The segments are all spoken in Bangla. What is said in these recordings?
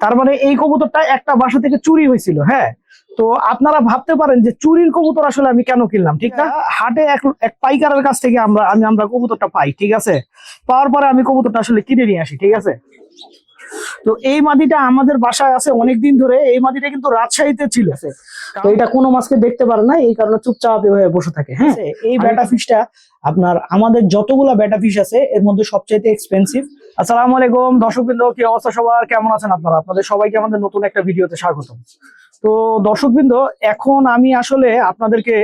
তার মানে এই কবুতরটা একটা বাসা থেকে চুরি হয়েছিল হ্যাঁ? তো আপনারা ভাবতে পারেন যে চুরির কবুতর আসলে আমি কেন কিনলাম ঠিক না? হাটে এক পাইকারের কাছ থেকে আমরা আমি আমরা কবুতরটা পাই ঠিক আছে? পাওয়ার পরে আমি কবুতরটা আসলে কিনে নিয়ে আসি ঠিক আছে? তো এই মাদিটা আমাদের বাসায় আছে অনেক দিন ধরে এই মাদিটা কিন্তু রাজশাহীতে ছিল। তো এটা কোনো মাছকে দেখতে পারে না এই কারণে চুপচাপ হয়ে বসে থাকে হ্যাঁ? এই ব্যাটা ফিশটা আপনার আমাদের যতগুলা ব্যাটা ফিশ আছে এর মধ্যে সবচেয়ে এক্সপেন্সিভ আসসালামু আলাইকুম। দর্শকবৃন্দ, কি অবস্থা সবার? কেমন আছেন আপনারা? আপনাদের সবাইকে আমাদের নতুন একটা ভিডিওতে স্বাগত। তো দর্শকবৃন্দ, এখন আমি আসলে আপনাদেরকে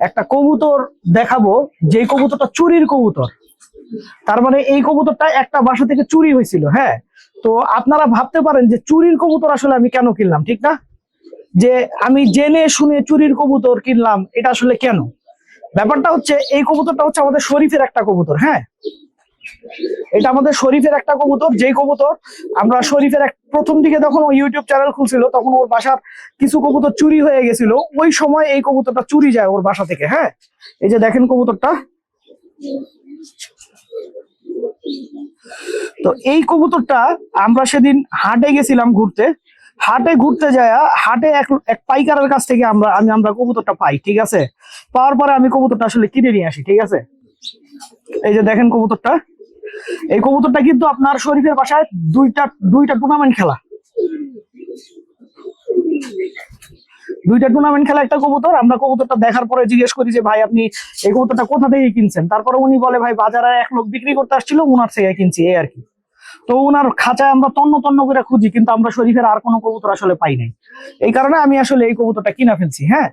একটা কবুতর দেখাবো। যে কবুতরটা চুরির কবুতর। তার মানে এই কবুতরটা একটা বাসা থেকে চুরি হয়েছিল হ্যাঁ? তো আপনারা ভাবতে পারেন যে চুরির কবুতর আসলে আমি কেন কিনলাম, ঠিক না? যে আমি জেনে শুনে চুরির কবুতর কিনলাম, এটা আসলে কেন? ব্যাপারটা হচ্ছে, এই কবুতরটা হচ্ছে আমাদের শরীফের একটা কবুতর হ্যাঁ? এটা আমাদের শরীফের একটা কবুতর, যেই কবুতর আমরা শরীফের এক প্রথম দিকে যখন ও ইউটিউব চ্যানেল খুলছিল, তখন ওর বাসার কিছু কবুতর চুরি হয়ে গেছিল। ওই সময় এই কবুতরটা চুরি যায় ওর বাসা থেকে হ্যাঁ? এই যে দেখেন কবুতরটা। তো এই কবুতরটা আমরা সেদিন হাটে গেছিলাম ঘুরতে। হাটে ঘুরতে যায়, হাটে এক এক পাইকারের কাছ থেকে আমরা, আমি আমরা কবুতরটা পাই, ঠিক আছে? পাওয়ার পরে আমি কবুতরটা আসলে কিনে নিয়ে আসি, ঠিক আছে? এই যে দেখেন কবুতরটা। এই কবুতরটা কিন্তু আপনার শরীফের বাসায় দুইটা দুইটা টুর্নামেন্ট খেলা। দুইটা টুর্নামেন্ট খেলা একটা কবুতর। আমরা কবুতরটা দেখার পরে জিজ্ঞেস করি যে, ভাই, আপনি এই কবুতরটা কোথা থেকে কিনছেন? তারপরে উনি বলে, ভাই, বাজারে এক লোক বিক্রি করতে আসছিল, উনার থেকে কিনছি, এই আর কি। তো উনার খাঁচায় আমরা তন্ন তন্ন করে খুঁজি, কিন্তু আমরা শরীফের আর কোনো কবুতর আসলে পাই নাই। এই কারণে আমি আসলে এই কবুতরটা কিনা ফেলছি হ্যাঁ?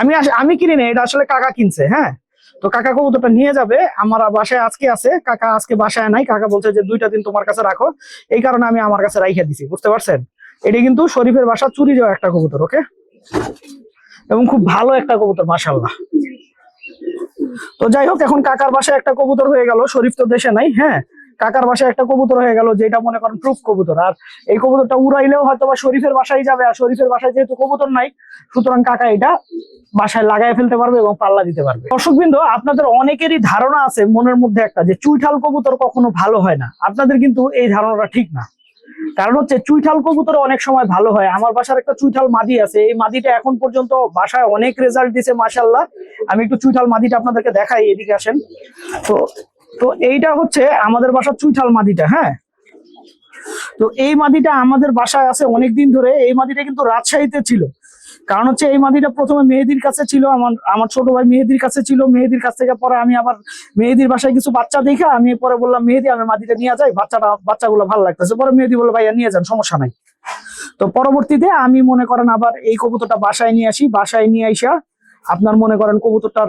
আমি আমি কিনি না এটা আসলে কাকা কিনছে হ্যাঁ? তো কাকা কবুতরটা নিয়ে যাবে, আমার বাসায় আজকে আছে, কাকা আজকে বাসায় নাই, কাকা বলছে যে দুইটা দিন তোমার কাছে রাখো, এই কারণে আমি আমার কাছে রাইখে দিছি, বুঝতে পারছেন? এটা কিন্তু শরীফের বাসা চুরি যাওয়া একটা কবুতর, ওকে? এবং খুব ভালো একটা কবুতর মাসাল্লাহ তো যাই হোক, এখন কাকার বাসায় একটা কবুতর হয়ে গেল, শরীফ তো দেশে নাই হ্যাঁ? কাকার বাসায় একটা কবুতর হয়ে গেল, যেটা মনে করেন প্রুফ কবুতর। আর এই কবুতরটা উড়াইলেও হয়তো বা শরীফের বাসায় যাবে, আর শরীফের বাসায় যেহেতু কবুতর নাই, সুতরাং কাকা এটা বাসায় লাগাই ফেলতে পারবে এবং পাল্লা দিতে পারবে। দর্শকবৃন্দ, আপনাদের অনেকেরই ধারণা আছে মনের মধ্যে একটা, যে চুইঠাল কবুতর কখনো ভালো হয় না। আপনাদের কিন্তু এই ধারণাটা ঠিক না। কারণ হচ্ছে চুইঠাল কবুতর অনেক সময় ভালো হয়। আমার বাসার একটা চুইঠাল মাদি আছে, এই মাদিটা এখন পর্যন্ত বাসায় অনেক রেজাল্ট দিছে মাশাল্লাহ আমি একটু চুইঠাল মাদিটা আপনাদেরকে দেখাই, এদিকে আসেন। তো তো এইটা হচ্ছে আমাদের বাসার চুইঠাল মাদিটা হ্যাঁ? তো এই মাদিটা আমাদের বাসায় আছে অনেক দিন ধরে। এই মাদিটা কিন্তু রাজশাহীতে ছিল। কারণ হচ্ছে এই মাদিটা প্রথমে মেহেদির কাছে ছিল, আমার আমার ছোট ভাই মেহেদির কাছে ছিল। মেহেদির কাছ থেকে পরে আমি আবার মেহেদির বাসায় কিছু বাচ্চা দেখে আমি পরে বললাম, মেহেদি, আমি মাদিটা নিয়ে যাই। বাচ্চাটা, বাচ্চাগুলো ভালো লাগতেছে। পরে মেহেদি বলল, ভাইয়া, নিয়ে যান, সমস্যা নাই। তো পরবর্তীতে আমি মনে করেন আবার এই কবুতরটা বাসায় নিয়ে আসি। বাসায় নিয়ে আইসা আপনার মনে করেন কবুতরটার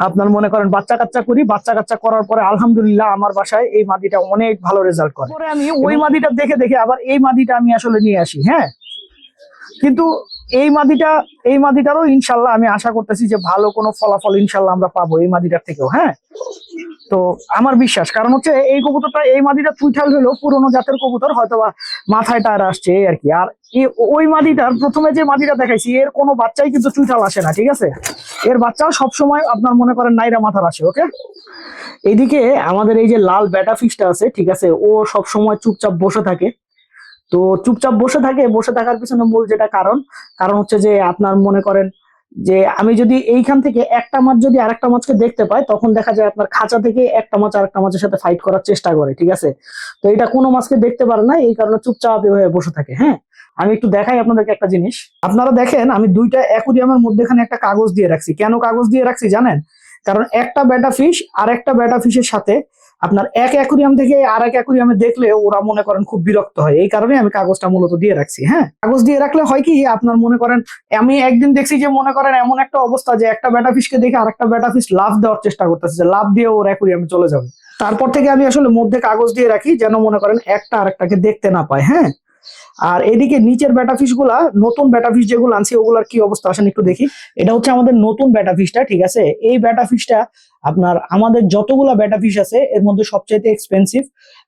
আপনার মনে করেন বাচ্চা কাচ্চা করি বাচ্চা কাচ্চা করার পরে আলহামদুলিল্লাহ আমার বাসায় এই মাদিটা অনেক ভালো রেজাল্ট করে। পরে আমি ওই মাদিটা দেখে দেখে আবার এই মাদিটা আমি আসলে নিয়ে আসি হ্যাঁ? কিন্তু এই মাদিটা এই মাদিটারও ইনশাল্লাহ আমি আশা করতেছি যে ভালো কোনো ফলাফল ইনশাল্লাহ আমরা পাবো এই মাদিটার থেকেও হ্যাঁ? তো আমার বিশ্বাস, কারণ হচ্ছে এই কবুতরটা এই মাদিটা চুইঠাল হলো পুরোনো জাতের কবুতর হয়তো বা মাথায় টায়ার আসছে আর কি। আর ওই মাদিটার প্রথমে যে মাদিটা দেখাইছি, এর কোনো বাচ্চাই কিন্তু চুইঠাল আসে না, ঠিক আছে? এর বাচ্চা সবসময় আপনার মনে করেন নাইরা মাথার আসে ওকে এইদিকে আমাদের এই যে লাল ব্যাটা ফিশটা আছে, ঠিক আছে, ও সব সময় চুপচাপ বসে থাকে। তো চুপচাপ বসে থাকে, বসে থাকার পিছনে মূল যেটা কারণ কারণ হচ্ছে যে আপনার মনে করেন যে আমি যদি এইখান থেকে একটা মাছ যদি আরেকটা মাছকে দেখতে পাই, তখন দেখা যায় আপনার খাঁচা থেকে একটা মাছ আরেকটা মাছের সাথে ফাইট করার চেষ্টা করে, ঠিক আছে? তো এটা কোনো মাছকে দেখতে পারে না, এই কারণে চুপচাপ হয়ে বসে থাকে হ্যাঁ? আমি একটু দেখাই আপনাদেরকে একটা জিনিস। আপনারা দেখেন, আমি দুইটা অ্যাকুরিয়ামের মধ্যেখানে একটা কাগজ দিয়ে রাখছি। কেন কাগজ দিয়ে রাখছি জানেন? কারণ একটা ব্যাটা ফিশ আর একটা ব্যাটা ফিশের সাথে আপনার এক অ্যাকুরিয়াম থেকে আর এক অ্যাকুরিয়ামে দেখলে ওরা মনে করেন খুব বিরক্ত হয়। এই কারণে আমি কাগজটা মূলত দিয়ে রাখছি হ্যাঁ? কাগজ দিয়ে রাখলে হয় কি আপনার মনে করেন, আমি একদিন দেখছি যে মনে করেন এমন একটা অবস্থা যে একটা ব্যাটা ফিশকে দেখে আরেকটা ব্যাটা ফিশ লাভ দেওয়ার চেষ্টা করতেছে, যে লাভ দিয়ে ওর অ্যাকুরিয়ামে চলে যাবে। তারপর থেকে আমি আসলে মধ্যে কাগজ দিয়ে রাখি যেন মনে করেন একটা আরেকটাকে দেখতে না পায় হ্যাঁ? আর এদিকে নিচের ব্যাটা গুলা, নতুন ব্যাটা ফিশ যেগুলো আনছি, ওগুলার কি অবস্থা আসেন একটু দেখি। এটা হচ্ছে আমাদের নতুন ব্যাটা ফিশটা ঠিক আছে? এই ব্যাটা ফিশটা আপনার আমাদের যতগুলা ব্যাটা ফিশ আছে, এর মধ্যে সবচেয়ে এক্সপেন্সিভ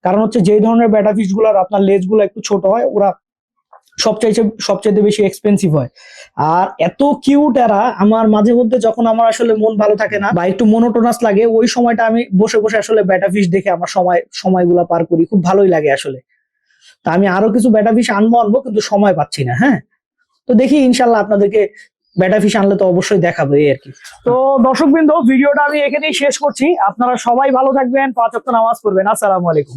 কারণ হচ্ছে যে ধরনের ব্যাটা ফিশগুলার আপনার লেজগুলো একটু ছোট হয়, ওরা সবচাইতে সবচাইতে বেশি এক্সপেন্সিভ হয়। আর এত কিউট এরা, আমার মাঝে মধ্যে যখন আমার আসলে মন ভালো থাকে না বা একটু মনোটোনাস লাগে, ওই সময়টা আমি বসে বসে আসলে ব্যাটা ফিশ দেখে আমার সময়, সময়গুলা পার করি, খুব ভালোই লাগে আসলে। তা আমি আরও কিছু ব্যাটা ফিস আনব আনব, কিন্তু সময় পাচ্ছি না হ্যাঁ? তো দেখি ইনশাল্লাহ আপনাদেরকে ব্যাটা ফিস আনলে তো অবশ্যই দেখাবো, এই আর কি। তো দর্শক বিন্দু ভিডিওটা আমি এখানেই শেষ করছি। আপনারা সবাই ভালো থাকবেন, পাঁচ নামাজ পড়বেন। আসসালামু আলাইকুম।